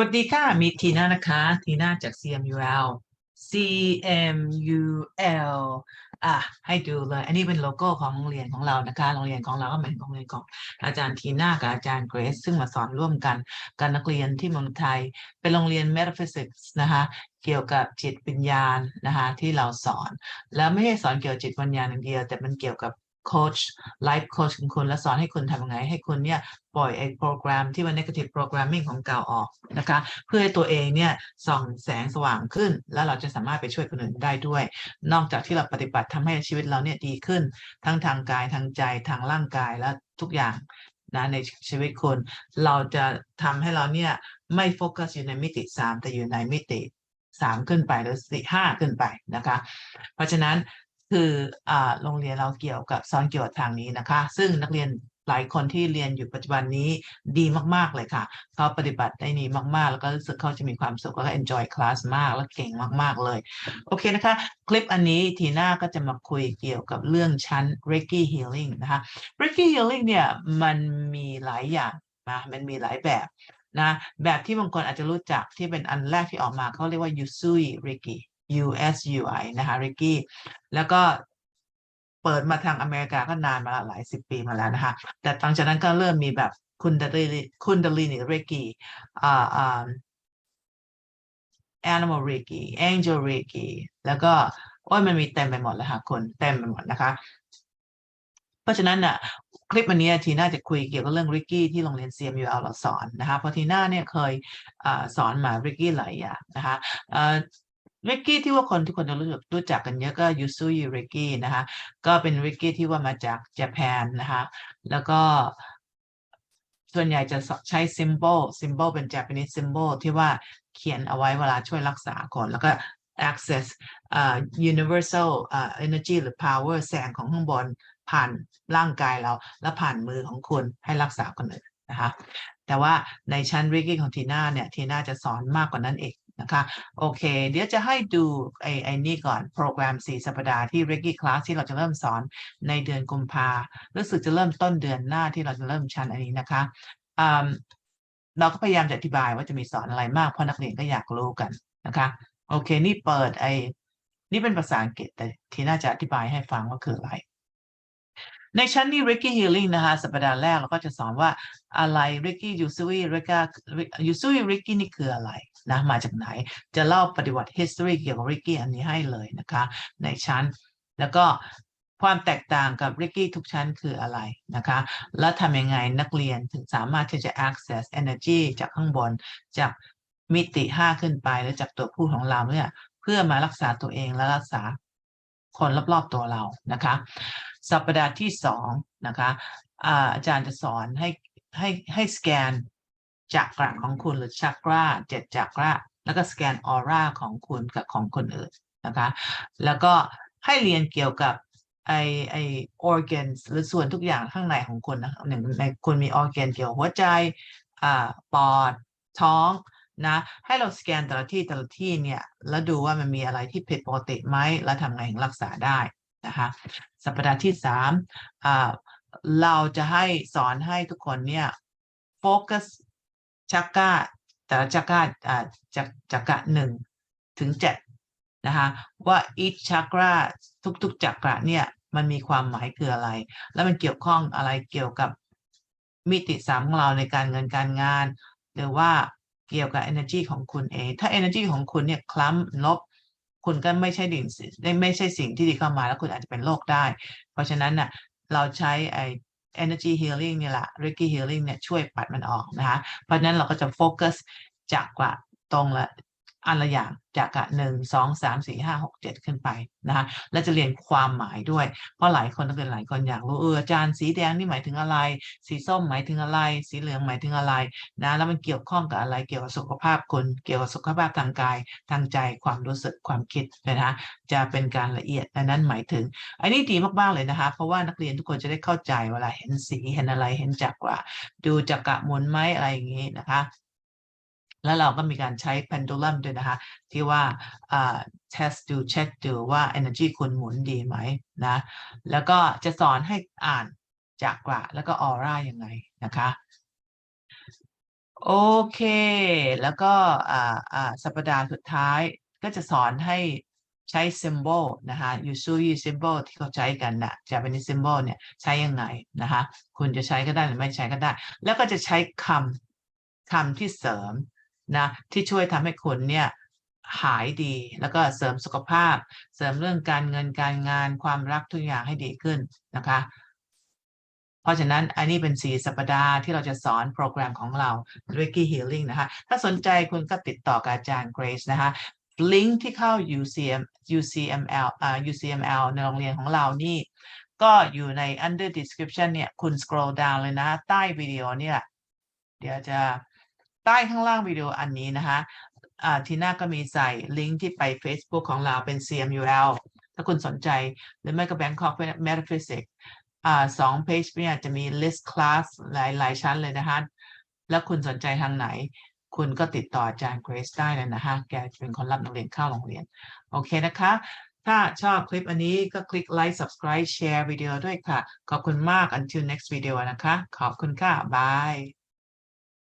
วัสดีค่ะ มีทีน่านะคะ ทีน่าจาก CMUL CMUL อะให้ดูเลย อันนี้เป็นโลโก้ของโรงเรียนของเรานะคะ โรงเรียนของเราก็เหมายถึงโรงเรียนของอาจารย์ทีน่ากับอาจารย์เกรซซึ่งมาสอนร่วมกันกับนักเรียนที่เมืองไทย เป็นโรงเรียน Metaphysics นะคะ เกี่ยวกับจิตวิญญาณนะคะที่เราสอน แล้วไม่ใช่สอนเกี่ยวกับจิตวิญญาณอย่างเดียว แต่มันเกี่ยวกับ โค้ชไลฟ์โค้ชของคุณแล้วสอนให้คุณทำยังไง ให้คุณเนี่ยปล่อยไอ้โปรแกรมที่ว่า negative programming ของเก่าออกนะคะ เพื่อให้ตัวเองเนี่ยส่องแสงสว่างขึ้น แล้วเราจะสามารถไปช่วยคนอื่นได้ด้วย นอกจากที่เราปฏิบัติทำให้ชีวิตเราเนี่ยดีขึ้น ทั้งทางกายทางใจทางร่างกายและทุกอย่างนะในชีวิตคุณเราจะทำให้เราเนี่ยไม่โฟกัสอยู่ในมิติสามแต่อยู่ในมิติสามขึ้นไปหรือสี่ห้าขึ้นไปนะคะ เพราะฉะนั้น คืออโรงเรียนเราเกี่ยวกับสอนเกี่ยวกับทางนี้นะคะ ซึ่งนักเรียนหลายคนที่เรียนอยู่ปัจจุบันนี้ดีมากๆเลยค่ะ เขาปฏิบัติได้ดีมากๆ แล้วก็รู้สึกเขาจะมีความสุขแล้วก็ enjoy class มาก แล้วเก่งมากๆเลย โอเคนะคะ คลิปอันนี้ทีน่าก็จะมาคุยเกี่ยวกับเรื่องชั้น Reiki Healing นะคะ Reiki Healing เนี่ยมันมีหลายอย่างนะมันมีหลายแบบนะแบบที่บางคนอาจจะรู้จักที่เป็นอันแรกที่ออกมาเขาเรียกว่า Usui Reiki U S U I นะคะ Reiki แล้วก็เปิดมาทางอเมริกาก็นานมาแล้วหลายสิบปีมาแล้วนะคะ แต่หลังจากนั้นก็เริ่มมีแบบคุณดลีคุณดลีนี่เรกีอ่าอ่า animal reiki angel reiki แล้วก็โอ้ยมันมีเต็มไปหมดเลยค่ะคนเต็มไปหมดนะคะ เพราะฉะนั้นน่ะคลิปวันนี้ทีน่าจะคุยเกี่ยวกับเรื่องริกกี้ที่โรงเรียน CMUL เราสอนนะคะเพราะทีน่าเนี่ยเคยอสอนมาริกกี้หลายอย่างนะคะ ริกกี้ที่ว่าคนทุกคนจะรู้จักรู้จักกันเยอะก็ยูซูยูริกกี้นะคะ ก็เป็นริกกี้ที่ว่ามาจากญี่ปุ่นนะคะ แล้วก็ส่วนใหญ่จะใช้ symbol symbol เป็น Japanese symbol ที่ว่าเขียนเอาไว้เวลาช่วยรักษาคนแล้วก็ access uh, universal uh, energy หรือ power แสงของข้างบนผ่านร่างกายเรา และผ่านมือของคุณให้รักษาคนอื่นนะคะ แต่ว่าในชั้นริกกี้ของทีน่าเนี่ย ทีน่าจะสอนมากกว่านั้นเอง นะคะ โอเค เดี๋ยวจะให้ดูไอ้ไอ้นี่ก่อนโปรแกรม4สัปดาห์ที่ r e g i Class ที่เราจะเริ่มสอนในเดือนกุมภารู้สึกจะเริ่มต้นเดือนหน้าที่เราจะเริ่มชั้นอันนี้นะคะอืมเราก็พยายามจะอธิบายว่าจะมีสอนอะไรมากเพราะนักเรียนก็อยากรู้กันนะคะโอเค นี่เปิดไอ้นี่เป็นภาษาอังกฤษแต่ที่น่าจะอธิบายให้ฟังว่าคืออะไร ในชั้นนี้ Reiki Healing นะคะ สัปดาห์แรกเราก็จะสอนว่าอะไร Reiki Usui Reiki Usui Reiki นี่คืออะไรนะมาจากไหน จะเล่าปฏิวัติ history เกี่ยวกับ Reiki อันนี้ให้เลยนะคะ ในชั้นแล้วก็ความแตกต่างกับ Reiki ทุกชั้นคืออะไรนะคะ แล้วทำยังไงนักเรียนถึงสามารถที่จะ access energy จากข้างบนจากมิติ 5 ขึ้นไปหรือจากตัวผู้ของเราเนี่ยเพื่อมารักษาตัวเองและรักษา คนรอบๆตัวเรานะคะ สัปดาห์ที่สองนะคะอาอาจารย์จะสอนให้ให้ให้สแกนจักระของคุณหรือชักราเจ็ดจักระ แล้วก็สแกนออร่าของคุณกับของคนอื่นนะคะ แล้วก็ให้เรียนเกี่ยวกับไอไอ organs หรือส่วนทุกอย่างข้างในของคุณนะหนึ่งในคุณมี organ เกี่ยวหัวใจอ่าปอดท้อง นะให้เราสแกนแต่ละที่แต่ละที่เนี่ยแล้วดูว่ามันมีอะไรที่ผิดปกติไหมแล้วทำไงถึงรักษาได้นะคะสัปดาห์ที่สามเราจะให้สอนให้ทุกคนเนี่ยโฟกัสชักกะแต่ละชักกะอ่าจักจักระหนึ่งถึงเจ็ดนะคะว่า each chakra ทุกๆจักระเนี่ยมันมีความหมายคืออะไร แล้วมันเกี่ยวข้องอะไรเกี่ยวกับมิติสามของเราในการเงินการงาน หรือว่า เกี่ยวกับ energy ของคุณเองถ้า energy ของคุณเนี่ยคล้ำลบ คุณก็ไม่ใช่ดิ่งไม่ใช่สิ่งที่ดีเข้ามาแล้วคุณอาจจะเป็นโรคได้ เพราะฉะนั้นน่ะเราใช้ไอ energy healing เนี่ยแหละ Reiki healing เนี่ยช่วยปัดมันออกนะคะเพราะฉะนั้นเราก็จะโฟกัสจากกว่าตรงละ อันละอย่างจากกะหนึ่งสองสามสี่ห้าหกเจ็ดขึ้นไปนะคะและจะเรียนความหมายด้วย เพราะหลายคนนักเรียนหลายคนอยากรู้เอออาจารย์สีแดงนี่หมายถึงอะไร สีส้มหมายถึงอะไร สีเหลืองหมายถึงอะไรนะแล้วมันเกี่ยวข้องกับอะไรเกี่ยวกับสุขภาพคนเกี่ยวกับสุขภาพทางกายทางใจความรู้สึกความคิดนะคะจะเป็นการละเอียดอันนั้นหมายถึง อันนี้ดีมากๆเลยนะคะ เพราะว่านักเรียนทุกคนจะได้เข้าใจเวลาเห็นสีเห็นอะไรเห็นจักว่าดูจักระหมุนไหมอะไรอย่างนี้นะคะ แล้วเราก็มีการใช้ pendulum ด้วยนะคะ ที่ว่า test ดู check ดูว่า energy คุณหมุนดีไหมนะ แล้วก็จะสอนให้อ่านจักกระแล้วก็ออร่ายังไงนะคะโอเค แล้วก็อ่าอ่าสัปดาห์สุดท้ายก็จะสอนให้ใช้ symbol นะคะ usually symbol ที่เขาใช้กันนะ Japanese symbol เนี่ยใช้ยังไงนะคะ คุณจะใช้ก็ได้หรือไม่ใช้ก็ได้ แล้วก็จะใช้คำคำที่เสริม นะที่ช่วยทำให้คุณเนี่ยหายดีแล้วก็เสริมสุขภาพ เสริมเรื่องการเงินการงานความรักทุกอย่างให้ดีขึ้นนะคะ เพราะฉะนั้นอันนี้เป็นสี่สัปดาห์ที่เราจะสอนโปรแกรมของเรา Reiki Healing นะคะ ถ้าสนใจคุณก็ติดต่อกับอาจารย์ Grace นะคะลิงก์ที่เข้า UCM UCML อ่า UCML ในโรงเรียนของเรานี่ ก็อยู่ใน under description เนี่ย คุณ scroll down เลยนะ ใต้วิดีโอเนี่ย เดี๋ยวจะ ใต้ข้างล่างวิดีโออันนี้นะคะทีน้าก็มีใส่ลิงก์ที่ไป Facebook ของเราเป็น CMUL ถ้าคุณสนใจ หรือไม่ก็ Bangkok Metaphysics อสอง page เนี่ยจะมี list class หลายหลายชั้นเลยนะคะ แล้วคุณสนใจทางไหน คุณก็ติดต่ออาจารย์ Grace ได้เลยนะคะ แกจะเป็นคนรับนักเรียนเข้าโรงเรียน โอเคนะคะ ถ้าชอบคลิปอันนี้ก็คลิก like subscribe share วิดีโอด้วยค่ะ ขอบคุณมาก until next video นะคะ ขอบคุณค่ะ บาย